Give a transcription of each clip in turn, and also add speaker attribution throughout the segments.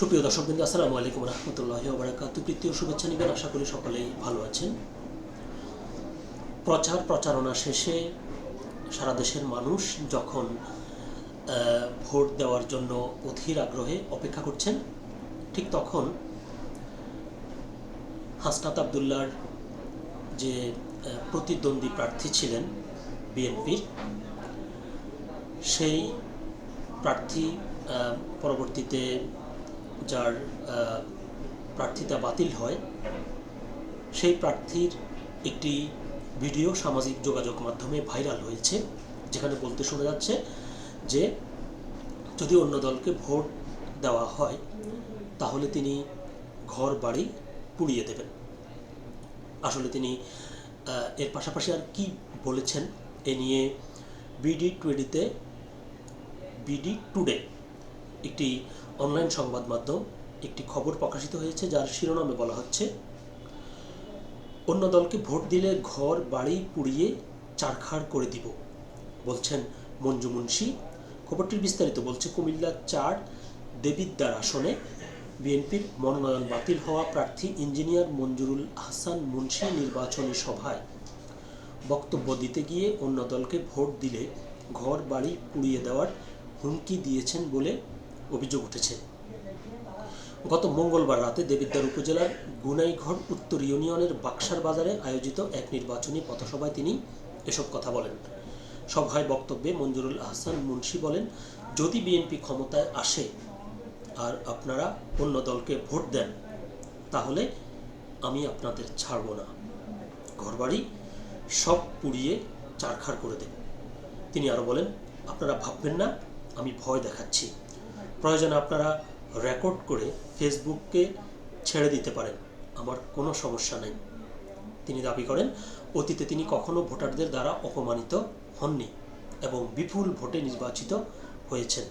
Speaker 1: সুপ্রিয় দর্শকবৃন্দ, আসসালামু আলাইকুম রহমতুল্লাহ বারাকাতু প্রীতীয় শুভেচ্ছা নেবেন আশা করি সকলেই ভালো আছেন। প্রচার প্রচারণা শেষে সারা দেশের মানুষ যখন ভোট দেওয়ার জন্য অধীর আগ্রহে অপেক্ষা করছেন, ঠিক তখন হাসনাত আবদুল্লার যে প্রতিদ্বন্দ্বী প্রার্থী ছিলেন বিএনপির, সেই প্রার্থী পরবর্তীতে যার প্রার্থিতা বাতিল হয়, সেই প্রার্থীর একটি ভিডিও সামাজিক যোগাযোগ মাধ্যমে ভাইরাল হয়েছে, যেখানে বলতে শোনা যাচ্ছে যে, যদি অন্য দলকে ভোট দেওয়া হয়, তাহলে তিনি ঘর বাড়ি পুড়িয়ে দেবেন। আসলে তিনি এর পাশাপাশি আর কি বলেছেন, এ নিয়ে বিডি টুয়েডিতে বিডি টুডে একটি অনলাইন সংবাদ মাধ্যম একটি খবর প্রকাশিত হয়েছে, যার শিরোনামে বলা হচ্ছে, অন্য দলকে ভোট দিলে ঘর, বাড়ি পুড়িয়ে চারখাড় করে দিব, বলছেন মঞ্জু মুন্সি। খবরটির বিস্তারিত বলছে কুমিল্লা চার দেবিদ্দার আসনে বিএনপির মনোনয়ন বাতিল হওয়া প্রার্থী ইঞ্জিনিয়ার মঞ্জুরুল হাসান মুন্সি নির্বাচনী সভায় বক্তব্য দিতে গিয়ে অন্য দলকে ভোট দিলে ঘর, বাড়ি পুড়িয়ে দেওয়ার হুমকি দিয়েছেন বলে অভিযোগ উঠেছে। গত মঙ্গলবার রাতে দেবিদ্বার উপজেলার গুনাইঘর উত্তর ইউনিয়নের বাক্সার বাজারে আয়োজিত এক নির্বাচনী পথসভায় তিনি এসব কথা বলেন। সভায় বক্তব্যে মঞ্জুরুল আহসান মুন্সি বলেন, যদি বিএনপি ক্ষমতায় আসে আর আপনারা অন্য দলকে ভোট দেন, তাহলে আমি আপনাদের ছাড়ব না। ঘরবাড়ি সব পুড়িয়ে চারখার করে দেব। তিনি আরও বলেন, আপনারা ভাববেন না, আমি ভয় দেখাচ্ছি। প্রয়োজনে আপনারা রেকর্ড করে ফেসবুককে ছেড়ে দিতে পারেন। আমার কোনো সমস্যা নেই। তিনি দাবি করেন, অতীতে তিনি কখনো ভোটারদের দ্বারা অপমানিত হননি এবং বিপুল ভোটে নির্বাচিত হয়েছেন।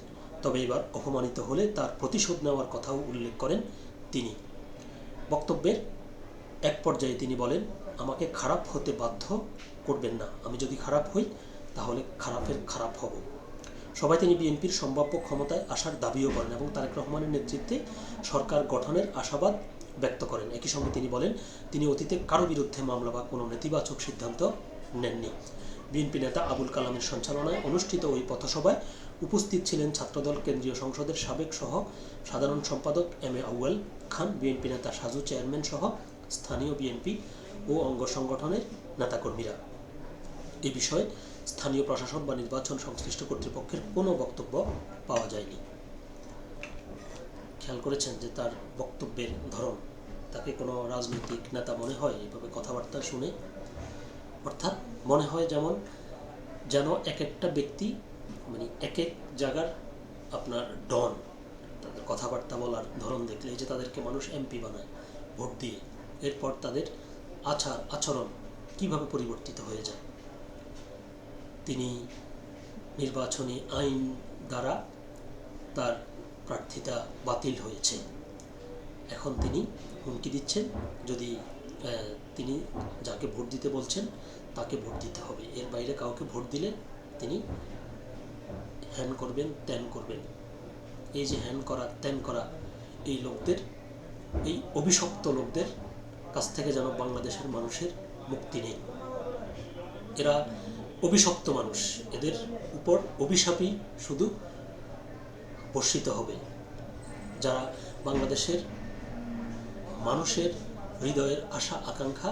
Speaker 1: তবে এবার অপমানিত হলে তার প্রতিশোধ নেওয়ার কথাও উল্লেখ করেন তিনি। বক্তব্যের এক পর্যায়ে তিনি বলেন, আমাকে খারাপ হতে বাধ্য করবেন না। আমি যদি খারাপ হই, তাহলে খারাপের খারাপ হব। সবাই তিনি বিএনপির সম্ভাব্য ক্ষমতায় আসার দাবিও করেন এবং তারেক রহমানের নেতৃত্বে সরকার গঠনের আশাবাদ ব্যক্ত করেন। একই সঙ্গে তিনি বলেন, তিনি অতীতে কারও বিরুদ্ধে মামলা বা কোনো নেতিবাচক সিদ্ধান্ত নেননি। বিএনপি নেতা আবুল কালামের সঞ্চালনায় অনুষ্ঠিত ওই পথসভায় উপস্থিত ছিলেন ছাত্রদল কেন্দ্রীয় সংসদের সাবেক সহ সাধারণ সম্পাদক এম এ আউয়াল খান, বিএনপি নেতা সাজু চেয়ারম্যান সহ স্থানীয় বিএনপি ও অঙ্গ সংগঠনের নেতাকর্মীরা। এ বিষয়ে স্থানীয় প্রশাসন বা নির্বাচন সংশ্লিষ্ট কর্তৃপক্ষের কোনো বক্তব্য পাওয়া যায়নি। খেয়াল করেছেন যে তার বক্তব্যের ধরন, তাকে কোনো রাজনৈতিক নেতা মনে হয় এইভাবে কথাবার্তা শুনে? অর্থাৎ মনে হয় যেমন, যেন এক একটা ব্যক্তি মানে এক এক জায়গার আপনার ডন। তাদের কথাবার্তা বলার ধরন দেখলে যে তাদেরকে মানুষ এমপি বানায়, ভোট দিয়ে, এরপর তাদের আচার আচরণ কীভাবে পরিবর্তিত হয়ে যায়? তিনি নির্বাচনী আইন দ্বারা তার প্রার্থিতা বাতিল হয়েছে। এখন তিনি হুমকি দিচ্ছেন, যদি তিনি যাকে ভোট দিতে বলছেন, তাকে ভোট দিতে হবে। এর বাইরে কাউকে ভোট দিলে তিনি হ্যান করবেন, ত্যান করবেন। এই যে হ্যান করা, ত্যান করা, এই লোকদের, এই অভিশপ্ত লোকদের কাছ থেকে যেন বাংলাদেশের মানুষের মুক্তি নেই। এরা অভিশপ্ত মানুষ। এদের উপর অভিশাপই শুধু বর্ষিত হবে যারা বাংলাদেশের মানুষের হৃদয়ের আশা, আকাঙ্ক্ষা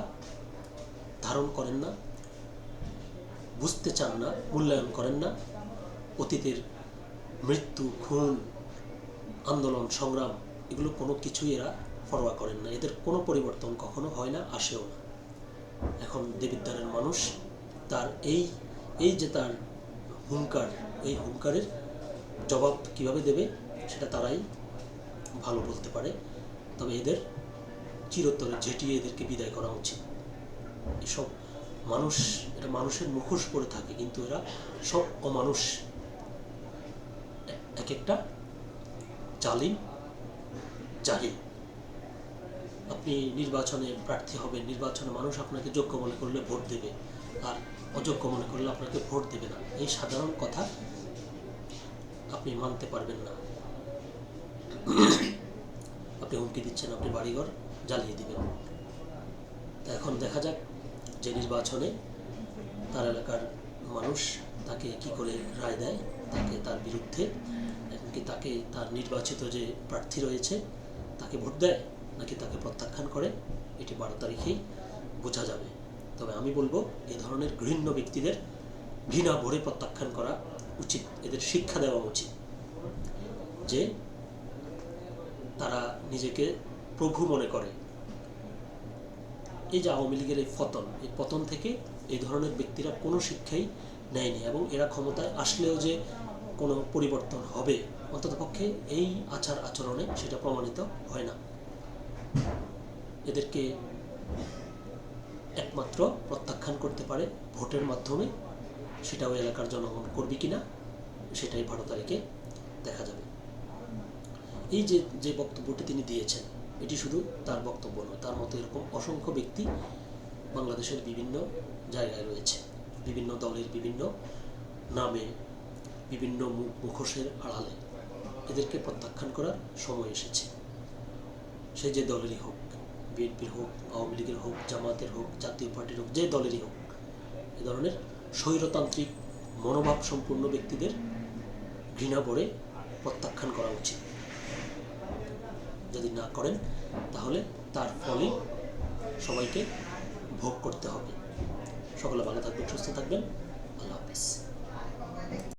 Speaker 1: ধারণ করেন না, বুঝতে চান না, মূল্যায়ন করেন না, অতীতের মৃত্যু, খুন, আন্দোলন, সংগ্রাম, এগুলো কোনো কিছুই এরা পরোয়া করেন না। এদের কোনো পরিবর্তন কখনো হয় না, আসেও না। এখন দেবিদ্বারের মানুষ তার এই এই যে তার হুঙ্কার, এই হুঙ্কারের জবাব কীভাবে দেবে সেটা তারাই ভালো বলতে পারে। তবে এদের চিরতরে ঝেঁটিয়ে এদেরকে বিদায় করা উচিত। এসব মানুষ এটা মানুষের মুখোশ পরে থাকে, কিন্তু এরা সব অমানুষ। এক একটা জালিম, জাহিল। আপনি নির্বাচনে প্রার্থী হবেন, নির্বাচনে মানুষ আপনাকে যোগ্য মনে করলে ভোট দেবে। আর অযোগ্য মনে করলে আপনাকে ভোট দেবে না। এই সাধারণ কথা আপনি মানতে পারবেন না। আপনি হুমকি দিচ্ছেন, আপনি বাড়িঘর জ্বালিয়ে দিবেন। এখন দেখা যাক যে নির্বাচনে তার এলাকার মানুষ তাকে কি করে রায় দেয়, তাকে তার বিরুদ্ধে, এমনকি তাকে তার নির্বাচিত যে প্রার্থী রয়েছে, তাকে ভোট দেয়, নাকি তাকে প্রত্যাখ্যান করে, এটি বারো তারিখেই বোঝা যাবে। তবে আমি বলব এ ধরনের ঘৃণ্য ব্যক্তিদের ঘৃণা, ভরে প্রত্যাখ্যান করা উচিত। এদের শিক্ষা দেওয়া উচিত যে তারা নিজেকে প্রভু মনে করে। এই যে আওয়ামী লীগের এই পতন এই পতন থেকে এই ধরনের ব্যক্তিরা কোনো শিক্ষাই নেয়নি এবং এরা ক্ষমতায় আসলেও যে কোনো পরিবর্তন হবে অন্ততপক্ষে এই আচার আচরণে সেটা প্রমাণিত হয় না। এদেরকে একমাত্র প্রত্যাখ্যান করতে পারে ভোটের মাধ্যমে সেটা ওই এলাকার জনগণ করবে কিনা, সেটাই বারো তারিখে দেখা যাবে। এই যে যে বক্তব্যটি তিনি দিয়েছেন, এটি শুধু তার বক্তব্য নয়, তার মতো এরকম অসংখ্য ব্যক্তি বাংলাদেশের বিভিন্ন জায়গায় রয়েছে, বিভিন্ন দলের বিভিন্ন নামে, বিভিন্ন মুখ মুখোশের আড়ালে এদেরকে প্রত্যাখ্যান করার সময় এসেছে। সে যে দলেরই হোক। বিএনপির হোক, আওয়ামী লীগের হোক, জামাতের হোক, জাতীয় পার্টির হোক, যে দলেরই হোক, এ ধরনের স্বৈরতান্ত্রিক মনোভাব সম্পূর্ণ ব্যক্তিদের ঘৃণা ভরে প্রত্যাখ্যান করা উচিত। যদি না করেন, তাহলে তার ফলে সবাইকে ভোগ করতে হবে। সকলে ভালো থাকবেন, সুস্থ থাকবেন। আল্লাহ হাফিজ।